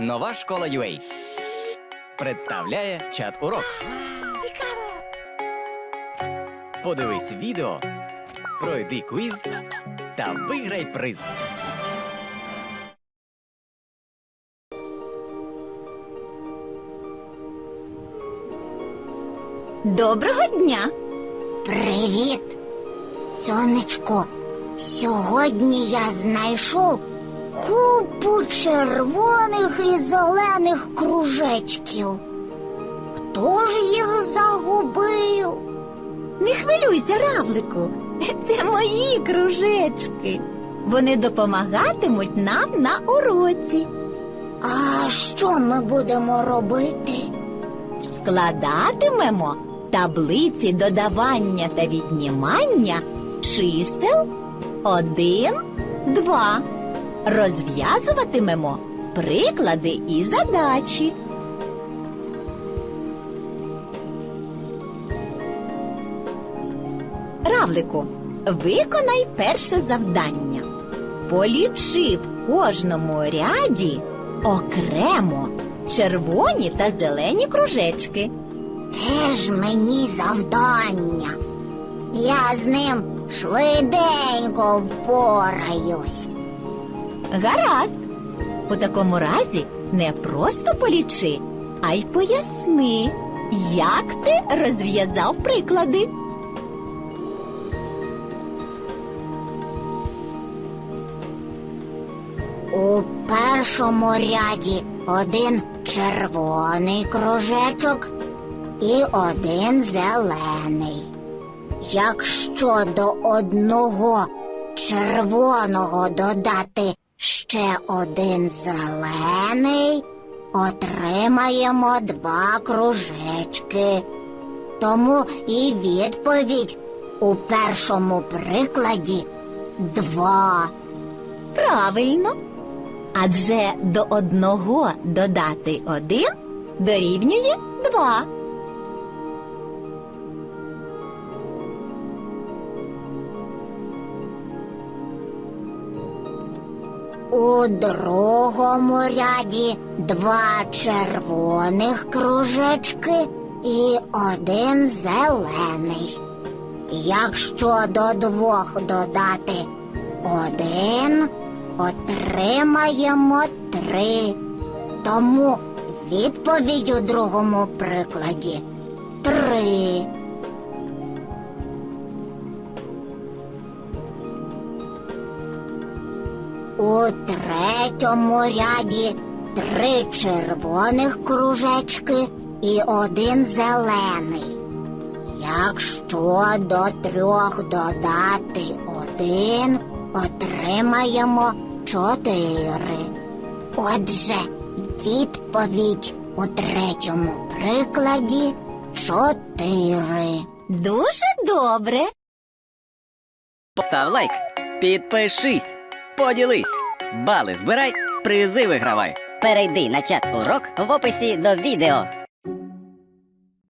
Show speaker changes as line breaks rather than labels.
Нова школа UA представляє чат урок.
Цікаво!
Подивись відео, пройди квіз та виграй приз.
Доброго дня!
Привіт, сонечко. Сьогодні я знайшов купу червоних і зелених кружечків. Хто ж їх загубив?
Не хвилюйся, равлику. Це мої кружечки. Вони допомагатимуть нам на уроці.
А що ми будемо робити?
Складатимемо таблиці додавання та віднімання чисел один, два. Розв'язуватимемо приклади і задачі. Равлику, виконай перше завдання. Полічи в кожному ряді окремо червоні та зелені кружечки.
Теж мені завдання. Я з ним швиденько впораюсь.
Гаразд. У такому разі не просто полічи, а й поясни, як ти розв'язав приклади.
У першому ряді один червоний кружечок і один зелений. Якщо до одного червоного додати ще один зелений, отримаємо два кружечки. Тому і відповідь у першому прикладі два.
Правильно. Адже до одного додати один дорівнює два.
У другому ряді два червоних кружечки і один зелений. Якщо до двох додати один, отримаємо три. Тому відповідь у другому прикладі три. У третьому ряді три червоних кружечки і один зелений. Якщо до трьох додати один, отримаємо чотири. Отже, відповідь у третьому прикладі чотири.
Дуже добре.
Постав лайк, підпишись, поділись, бали збирай, призи вигравай.
Перейди на чат урок в описі до відео.